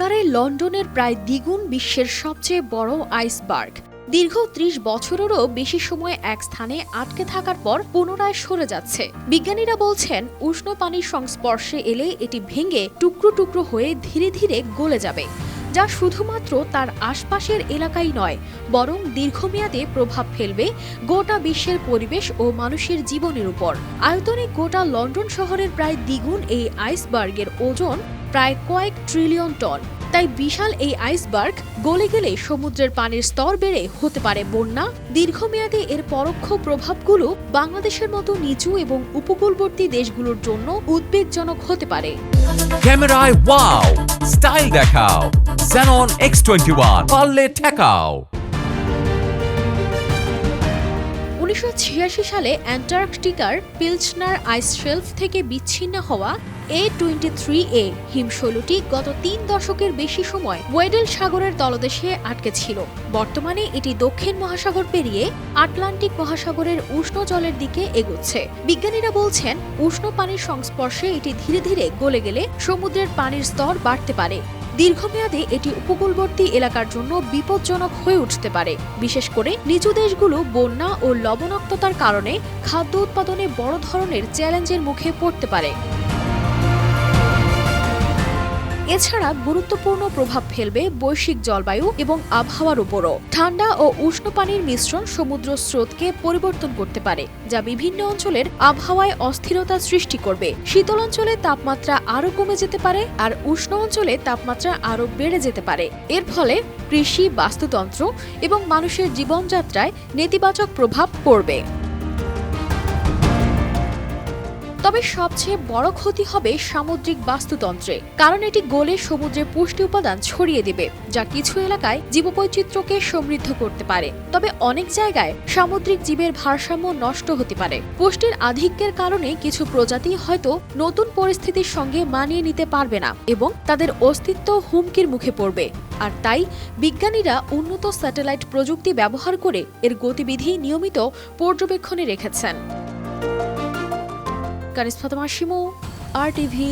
আকারে লন্ডনের প্রায় দ্বিগুণ বিশ্বের সবচেয়ে বড় আইসবার্গ। দীর্ঘ ত্রিশ বছরেরও বেশি সময় এক স্থানে আটকে থাকার পর পুনরায় সরে যাচ্ছে। বিজ্ঞানীরা বলছেন, উষ্ণ পানির সংস্পর্শে এলে এটি ভেঙে টুকরো টুকরো হয়ে ধীরে ধীরে গলে যাবে, যা শুধুমাত্র তার আশপাশের এলাকাই নয়, বরং দীর্ঘমেয়াদে প্রভাব ফেলবে গোটা বিশ্বের পরিবেশ ও মানুষের জীবনের উপর। আয়তনে গোটা লন্ডন শহরের প্রায় দ্বিগুণ এই আইসবার্গের ওজন প্রায় কয়েক ট্রিলিয়ন টন। তাই বিশাল এই আইসবার্গ গলে গেলে সমুদ্রের পানির স্তর বেড়ে হতে পারে বন্যা। দীর্ঘমেয়াদে এর পরোক্ষ প্রভাবগুলো বাংলাদেশের মতো নিচু এবং উপকূলবর্তী দেশগুলোর জন্য উদ্বেগজনক হতে পারে। ক্যামেরায় ওয়াও, স্টাইল দেখাও, Xenon X21 পারলে ঠেকাও। উনিশশো সালে অ্যান্টার্কটিকার পিলচনার আইস শেলফ থেকে বিচ্ছিন্ন হওয়া এ টোয়েন্টি থ্রি এ হিমশৈলটি গত তিন দশকের বেশি সময় ওয়েডেল সাগরের তলদেশে আটকে ছিল। বর্তমানে এটি দক্ষিণ মহাসাগর পেরিয়ে আটলান্টিক মহাসাগরের উষ্ণ জলের দিকে এগোচ্ছে। বিজ্ঞানীরা বলছেন, উষ্ণ পানির সংস্পর্শে এটি ধীরে ধীরে গলে গেলে সমুদ্রের পানির স্তর বাড়তে পারে। দীর্ঘমেয়াদে এটি উপকূলবর্তী এলাকার জন্য বিপজ্জনক হয়ে উঠতে পারে। বিশেষ করে নিচু দেশগুলো বন্যা ও লবণাক্ততার কারণে খাদ্য উৎপাদনে বড় ধরনের চ্যালেঞ্জের মুখে পড়তে পারে। এছাড়া গুরুত্বপূর্ণ প্রভাব ফেলবে বৈশ্বিক জলবায়ু এবং আবহাওয়ার উপরও। ঠান্ডা ও উষ্ণ পানির মিশ্রণ সমুদ্র স্রোতকে পরিবর্তন করতে পারে, যা বিভিন্ন অঞ্চলের আবহাওয়ায় অস্থিরতা সৃষ্টি করবে। শীতল অঞ্চলে তাপমাত্রা আরও কমে যেতে পারে আর উষ্ণ অঞ্চলে তাপমাত্রা আরও বেড়ে যেতে পারে। এর ফলে কৃষি, বাস্তুতন্ত্র এবং মানুষের জীবনযাত্রায় নেতিবাচক প্রভাব পড়বে। তবে সবচেয়ে বড় ক্ষতি হবে সামুদ্রিক বাস্তুতন্ত্রে, কারণ এটি গলে সমুদ্রে পুষ্টি উপাদান ছড়িয়ে দেবে, যা কিছু এলাকায় জীববৈচিত্র্যকে সমৃদ্ধ করতে পারে। তবে অনেক জায়গায় সামুদ্রিক জীবের ভারসাম্য নষ্ট হতে পারে। পুষ্টির আধিক্যের কারণে কিছু প্রজাতি হয়তো নতুন পরিস্থিতির সঙ্গে মানিয়ে নিতে পারবে না এবং তাদের অস্তিত্ব হুমকির মুখে পড়বে। আর তাই বিজ্ঞানীরা উন্নত স্যাটেলাইট প্রযুক্তি ব্যবহার করে এর গতিবিধি নিয়মিত পর্যবেক্ষণে রেখেছেন। কানিস ফাতেমা শিমু আর টিভি